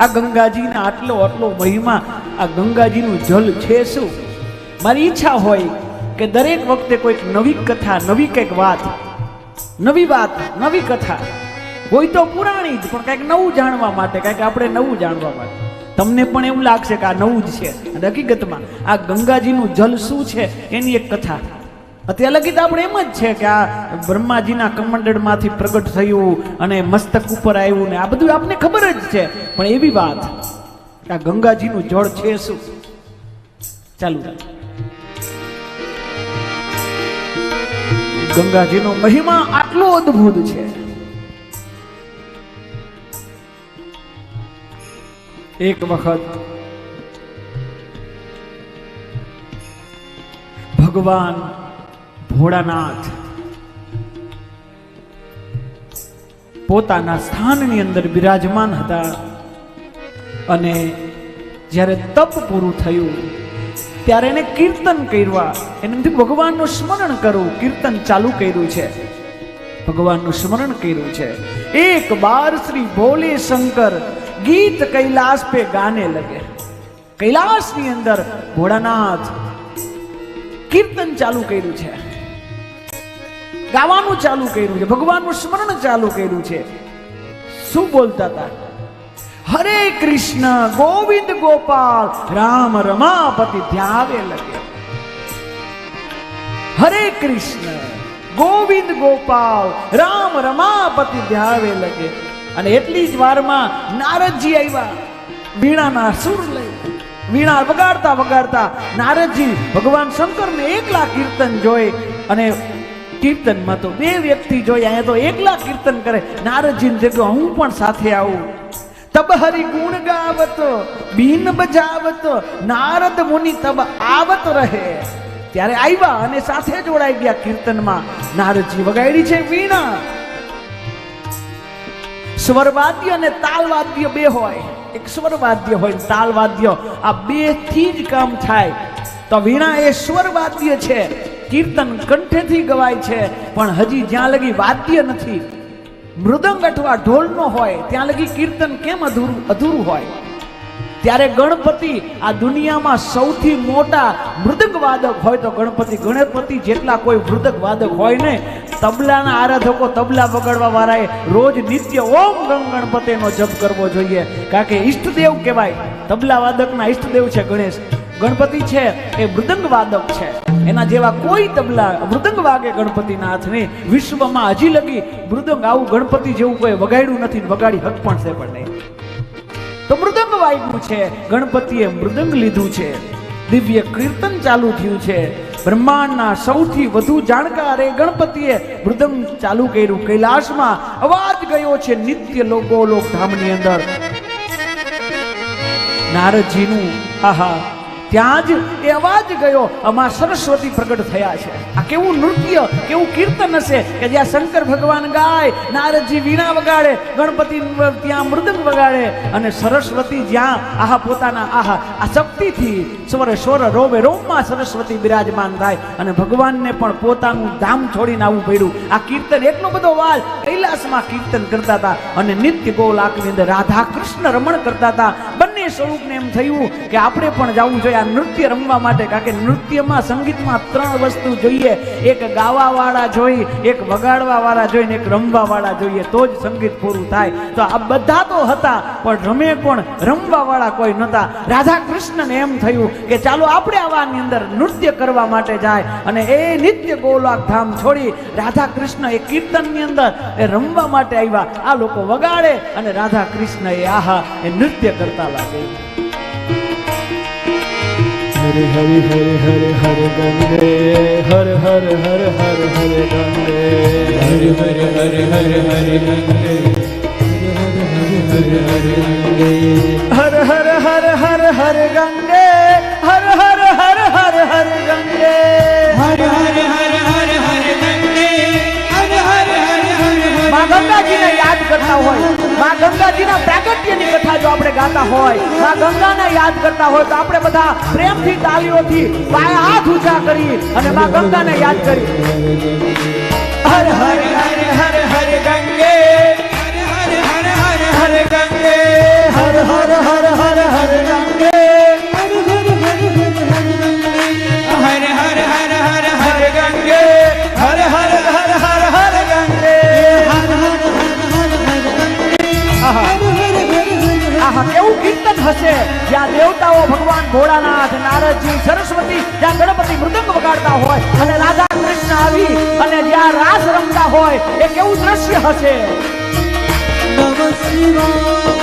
આ ગંગાજીના આટલો આટલો મહિમા, આ ગંગાજીનું જલ છે શું? મારી ઈચ્છા હોય કે દરેક વખતે કોઈક નવી કથા, નવી કંઈક વાત, નવી વાત, નવી કથા. હોય તો પુરાણી જ, પણ કંઈક નવું જાણવા માટે, કંઈક આપણે નવું જાણવા માટે. તમને પણ એવું લાગશે કે આ નવું જ છે. હકીકતમાં આ ગંગાજીનું જલ શું છે? એની એક કથા. અત્યારે લગી તો આપણે એમ જ છે કે આ બ્રહ્માજીના કમંડળમાંથી પ્રગટ થયું અને મસ્તક ઉપર આવ્યું ને આ બધું આપને ખબર જ છે. પણ એવી વાત કે આ ગંગાજીનું જળ છે શું? ચાલુ ગંગાજીનો મહિમા આટલો અદ્ભુત છે. એક વખત ભગવાન ભોળાનાથ પોતાના સ્થાનની અંદર બિરાજમાન હતા અને જ્યારે તપ પૂરું થયું, ત્યારે એને કીર્તન કર્યા. એનાથી ભગવાનનું સ્મરણ કરવું કીર્તન ચાલુ કર્યું છે. ભગવાનનું સ્મરણ કર્યું છે. એક બાર શ્રી ભોલે શંકર ગીત કૈલાસ પે ગાને લગે. કૈલાસની અંદર ભોળાનાથ કીર્તન ચાલુ કર્યું છે. ગાવાનું ચાલુ કર્યું છે, ભગવાનનું સ્મરણ ચાલુ કર્યું છે. શું બોલતા હતા? હરે કૃષ્ણ, ગોવિંદ ગોપાલ, રામ રમાપતિ, ધ્યાવે લગે. હરે કૃષ્ણ, ગોવિંદ ગોપાલ, રામ રમાપતિ, ધ્યાવે લગે. અને એટલી જ વારમાં નારદજી આવ્યા. વીણાના સુર લઈ. વીણા વગાડતા વગાડતા નારદજી ભગવાન શંકરને એકલા કીર્તન જોઈ અને કીર્તનમાં તો બે વ્યક્તિ જોઈએ અહીંયા તો એકલા કીર્તન કરે. નારદજીને જગ્યા હું પણ સાથે આવું. તબ હરિ ગુણ ગાવત, બીન બજાવત, નારદ મુનિ તબ આવત રહે. ત્યારે આવ્યા અને સાથે જોડાઈ ગયા કીર્તનમાં. નારદજી વગાડી છે વીણા. સ્વરવાદ્ય અને તાલવાદ્ય બે હોય. એક સ્વરવાદ્ય હોય તાલવાદ્ય. આ બેથી જ કામ થાય. તો વીણા એ સ્વરવાદ્ય છે. કીર્તન કંઠેથી ગવાય છે. પણ હજી જ્યાં લગી વાદ્ય નથી. મૃદંગ અથવા ઢોલનો હોય, ત્યાં લગી કીર્તન કેમ અધૂરું અધૂરું હોય? ત્યારે ગણપતિ, આ દુનિયામાં સૌથી મોટા મૃદંગ વાદક હોય તો ગણપતિ ગણપતિ જેટલા કોઈ મૃદંગ વાદક હોય ને, તબલાના આરાધકો તબલા વગાડવા વાળાએ રોજ નિત્ય ઓમ ગણ ગણપતિનો જપ કરવો જોઈએ. કારણ કે ઈષ્ટદેવ કહેવાય. તબલા વાદકના ઈષ્ટદેવ છે ગણેશ. ગણપતિ છે, એ મૃદંગ વાદક છે. એના જેવા કોઈ તબલા મૃદંગ વાગે ગણપતિના હાથને વિશ્વમાં હજી લગી મૃદંગ આવું ગણપતિ જેવું કોઈ વગાડ્યું નથી, વગાડી હક પણ છે પણ નહીં. તો મૃદંગ વાગ્યું છે, ગણપતિએ મૃદંગ લીધું છે. દિવ્ય કીર્તન ચાલુ થયું છે. બ્રહ્માંડના સૌથી વધુ જાણકાર એ ગણપતિએ મૃદંગ ચાલુ કર્યું. કૈલાસમાં અવાજ ગયો છે નિત્ય લોકો લોકધામની અંદર. નારદજીનું, આહા ત્યાં જ એવા જ ગયો. આમાં સરસ્વતી પ્રગટ થયા છે. આ કેવું નૃત્ય, કેવું કીર્તન હશે કે જ્યાં શંકર ભગવાન ગાય, નારદજી વીણા વગાડે, ગણપતિ ત્યાં મૃદંગ વગાડે અને સરસ્વતી જ્યાં આહા પોતાના આહા, આ શક્તિથી સ્વર સ્વર રોમે રોમમાં સરસ્વતી બિરાજમાન થાય અને ભગવાનને પણ પોતાનું ધામ છોડીને આવવું પડ્યું આ કીર્તન એટલો બધો વાલ કૈલાસમાં કીર્તન કરતા હતા અને નિત્ય ગોલાકની અંદર રાધા કૃષ્ણ રમણ કરતા હતા. સ્વરૂપને એમ થયું કે આપણે પણ જવું જોઈએ આ નૃત્ય રમવા માટે, કારણ કે નૃત્યમાં, સંગીતમાં ત્રણ વસ્તુ જોઈએ. એક ગાવાવાળા જોઈ, એક વગાડવાવાળા જોઈને એક રમવાવાળા જોઈએ. તો જ સંગીત પૂરું થાય. તો આ બધા તો હતા, પણ રમે કોણ? રમવાવાળા કોઈ નહોતા. રાધા કૃષ્ણને એમ થયું કે ચાલો આપણે આવાની અંદર નૃત્ય કરવા માટે જાય અને એ નિત્ય ગોલાક ધામ છોડી રાધા કૃષ્ણ એ કીર્તનની અંદર એ રમવા માટે આવ્યા. આ લોકો વગાડે અને રાધા કૃષ્ણ એ આહા, એ નૃત્ય કરતા લાગે. હરે હરે હરે હરે હરે ગંગે હર હર હર હર હરે ગંગે હરે હરે હરે હરે હરે ગંગે હર હર હર હર હરે ગંગે હર હર હર હર હર ગંગે હર હર હર હર હર ગંગે હર હર હર હર હર ગંગાજીને યાદ કરતા હોય. માં ગંગાજીના પ્રાગટ્યની કથા જો આપણે ગાતા હોયમાં ગંગાને યાદ કરતા હોય તો આપણે બધા પ્રેમથી તાલીઓથી પાય હાથ ઊંચા કરી અને માં ગંગાને યાદ કરી. હર હર હર હર હર ગંગે. હર હર હર હર હર ગંગે હર હર આહા કેવું કીર્તન હશે? જ્યાં દેવતાઓ ભગવાન ભોળાનાથ, નારદજી, સરસ્વતી જ્યાં ગણપતિ મૃદંગ વગાડતા હોય અને રાધા કૃષ્ણ આવી અને જ્યાં રાસ રમતા હોય, એ કેવું દ્રશ્ય હશે? નમ શિવાય.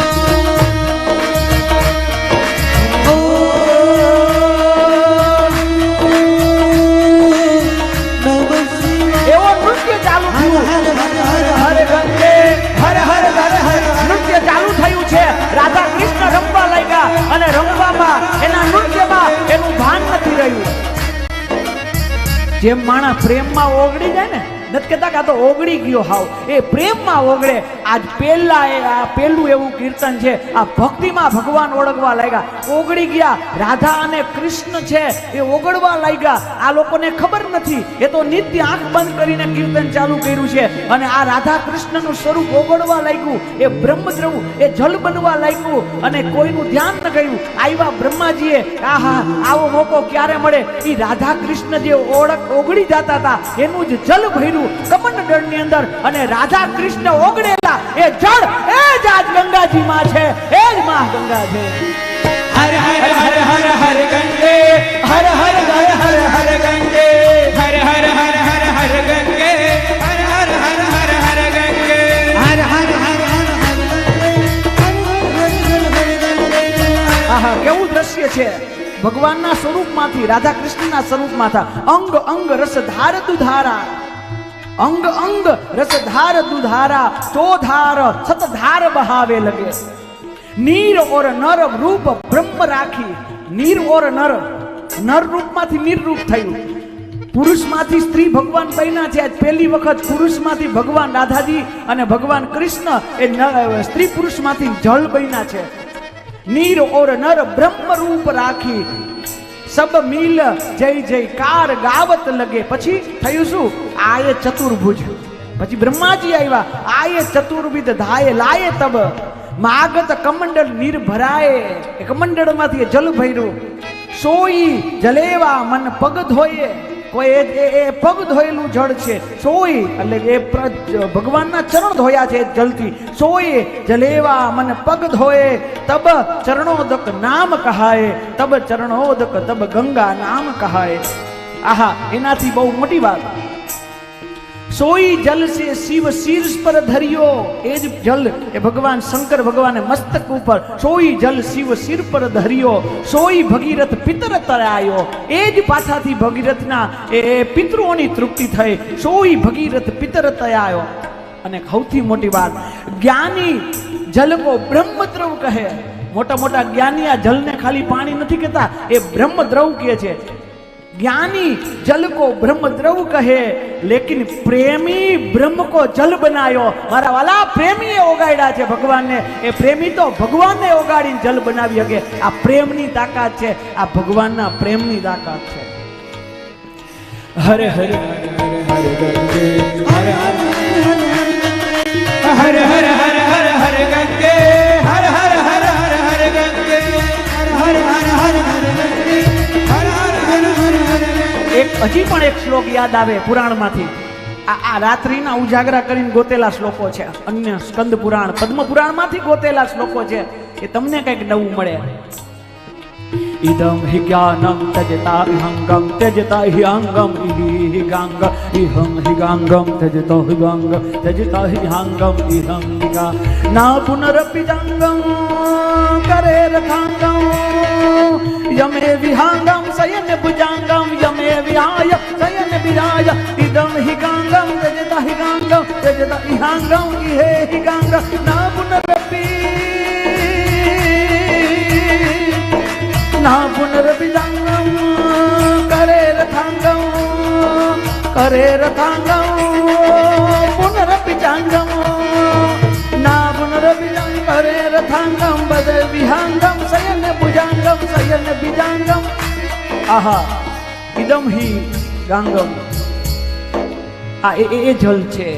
જેમ માણસ પ્રેમમાં ઓગળી જાય ને નથી કહેતા તો ઓગળી ગયો હાવ. એ પ્રેમમાં ઓગળે. આજ પહેલા એ આ પહેલું એવું કીર્તન છે. આ ભક્તિમાં ભગવાન ઓળખવા લાગ્યા. ઓગળી ગયા. રાધા અને કૃષ્ણ છે એ ઓગળવા લાગ્યા. આ લોકોને ખબર નથી. એ તો નિત્ય આંખ બંધ કરીને કીર્તન ચાલુ કર્યું છે. અને આ રાધા કૃષ્ણનું સ્વરૂપ ઓગળવા લાગ્યું. એ બ્રહ્મદ્રવ, એ જલ બનવા લાગ્યું. અને કોઈનું ધ્યાન ન ગયું આવ્યા બ્રહ્માજીએ, આહા, આવો મોકો ક્યારે મળે? એ રાધા કૃષ્ણ જે ઓળખ ઓગળી જતા હતા, એનું જ જલ ભર્યું કમંડળની અંદર અને રાધા કૃષ્ણ ઓગળેલા એ જળ એ જ આજ ગંગાજીમાં છે એ જ માં ગંગા છે હર હર હર હર હર ગંગે હર હર હર હર હર ગંગે હર હર હર હર હર ગંગે હર હર હર હર હર ગંગે હર હર હર હર હર આહા કેવું દ્રશ્ય છે ભગવાનના સ્વરૂપમાંથી રાધા કૃષ્ણના સ્વરૂપમાં અંગ અંગ રસ ધાર દુધારા અંગ અંગ રસ ધાર દુધારા ચોધાર સતધાર બહાવે લગે. નીર ઓર નર રૂપ બ્રહ્મ રાખી, નીર ઓર નર નર રૂપમાંથી નીર રૂપ થયું. પુરુષમાંથી સ્ત્રી ભગવાન બન્યા છે. આજ પહેલી વખત પુરુષમાંથી ભગવાન રાધાજી અને ભગવાન કૃષ્ણ એ સ્ત્રી પુરુષમાંથી જળ બન્યા છે. નીર ઓર નર બ્રહ્મ રૂપ રાખી સબ મિલ જય જયકાર ગાવત લગે. પછી થયું શું? આયે ચતુર્ભુજ. પછી બ્રહ્માજી આવ્યા. આયે ચતુર્વિધ ધાય લાયે તબ. માગત કમંડળ નીર ભરાય એ કમંડળમાંથી જલ ભર્યું. સોઈ જલેવા મન પગ ધોયે કોઈ એ- પગ ધોયેલું જળ છે. સોય એટલે એ ભગવાનના ચરણ ધોયા છે જલથી. સોય જલેવા મને પગ ધોયે, તબ ચરણોદક નામ કહાય, તબ ચરણોદક, તબ ગંગા નામ કહાય. આહા, એનાથી બહુ મોટી વાત. સોઈ જલ છે શિવ શીર્ષ પર ધર્યો. એ જ જલ એ ભગવાન શંકર ભગવાને મસ્તક ઉપર સોઈ જલ શિવ શિર પર ધર્યો. સોઈ ભગીરથ પિતર તરાયો. એ જ પાછાથી ભગીરથના એ પિતૃઓની તૃપ્તિ થઈ. સોઈ ભગીરથ પિતર તરાયો. અને સૌથી મોટી વાત, જ્ઞાની જલકો બ્રહ્મદ્રવ કહે. મોટા મોટા જ્ઞાની આ જલને ખાલી પાણી નથી કહેતા, એ બ્રહ્મદ્રવ કહે છે. ज्ञानी जल को ब्रह्म द्रव कहे लेकिन प्रेमी ब्रह्म को जल बनायो મારા વાલા પ્રેમીએ ઓગાડ્યા છે ભગવાનને એ પ્રેમી તો ભગવાનને ઓગાડીને જલ બનાવી શકે આ પ્રેમની તાકાત છે આ ભગવાનના પ્રેમની તાકાત છે હરે હરે હર ગંગે હર હર હજી પણ એક શ્લોક યાદ આવે પુરાણમાંથી. આ રાત્રિના ઉજાગરા કરીને ગોતેલા શ્લોકો છે. અન્ય સ્કંદ પુરાણ, પદ્મ પુરાણમાંથી ગોતેલા શ્લોકો છે. એ તમને કંઈક નવું મળે. ઇદમ હિ જ્ઞાનમ તજતા વિહંગમ તજતા હિ અંગમ, ઇહિ ગાંગ, ઇહમ હિ ગાંગમ તજતો હિ ગાંગ તજતા હિ હાંગમ ઇહમ હિ ગા. ના પુનરપિ જંગમ, કરે રથાંગમ યમે વિહાંગમ કરે રથાંગમ પુનરપિજાંગમ ના પુનરપિજાંગ કરે રથાંગમ બદ વિહાંગમ શયન ભુજાંગમ શયન બીજાંગમ આહા ઇદમ હિ ગાંગમ આ એ એ- એ જલ છે